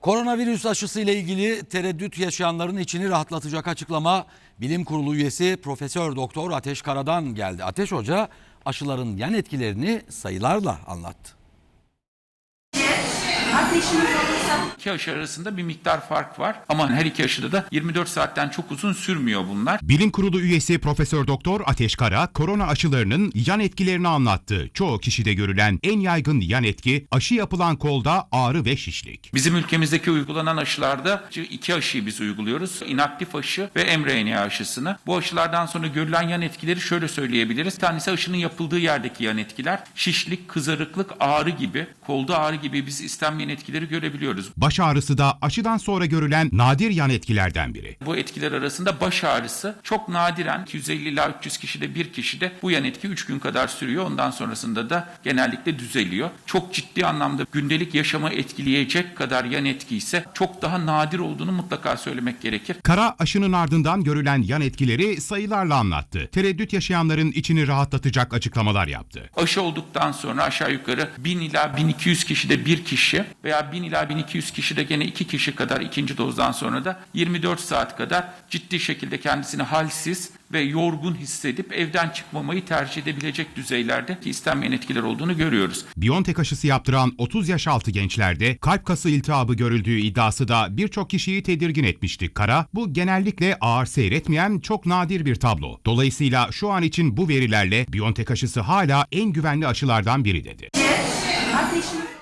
Koronavirüs aşısı ile ilgili tereddüt yaşayanların içini rahatlatacak açıklama Bilim Kurulu üyesi Profesör Doktor Ateş Kara'dan geldi. Ateş Hoca aşıların yan etkilerini sayılarla anlattı. Ateşiniz olursa İki aşı arasında bir miktar fark var ama her iki aşıda da 24 saatten çok uzun sürmüyor bunlar. Bilim Kurulu üyesi Profesör Doktor Ateş Kara, korona aşılarının yan etkilerini anlattı. Çoğu kişide görülen en yaygın yan etki aşı yapılan kolda ağrı ve şişlik. Bizim ülkemizdeki uygulanan aşılarda iki aşıyı biz uyguluyoruz. İnaktif aşı ve mRNA aşısını. Bu aşılardan sonra görülen yan etkileri şöyle söyleyebiliriz. Bir tanesi aşının yapıldığı yerdeki yan etkiler. Şişlik, kızarıklık, ağrı gibi, kolda ağrı gibi biz istenmeyen etkileri görebiliyoruz. Baş ağrısı da aşıdan sonra görülen nadir yan etkilerden biri. Bu etkiler arasında baş ağrısı çok nadiren 250 ila 300 kişide bir kişide bu yan etki 3 gün kadar sürüyor. Ondan sonrasında da genellikle düzeliyor. Çok ciddi anlamda gündelik yaşama etkileyecek kadar yan etki ise çok daha nadir olduğunu mutlaka söylemek gerekir. Kara aşının ardından görülen yan etkileri sayılarla anlattı. Tereddüt yaşayanların içini rahatlatacak açıklamalar yaptı. Aşı olduktan sonra aşağı yukarı 1000 ila 1200 kişide bir kişi veya 1000 ila 1200 kişide gene iki kişi kadar ikinci dozdan sonra da 24 saat kadar ciddi şekilde kendisini halsiz ve yorgun hissedip evden çıkmamayı tercih edebilecek düzeylerde ki istenmeyen etkiler olduğunu görüyoruz. Biontech aşısı yaptıran 30 yaş altı gençlerde kalp kası iltihabı görüldüğü iddiası da birçok kişiyi tedirgin etmişti. Kara, bu genellikle ağır seyretmeyen çok nadir bir tablo. Dolayısıyla şu an için bu verilerle Biontech aşısı hala en güvenli aşılardan biri dedi. ateşiniz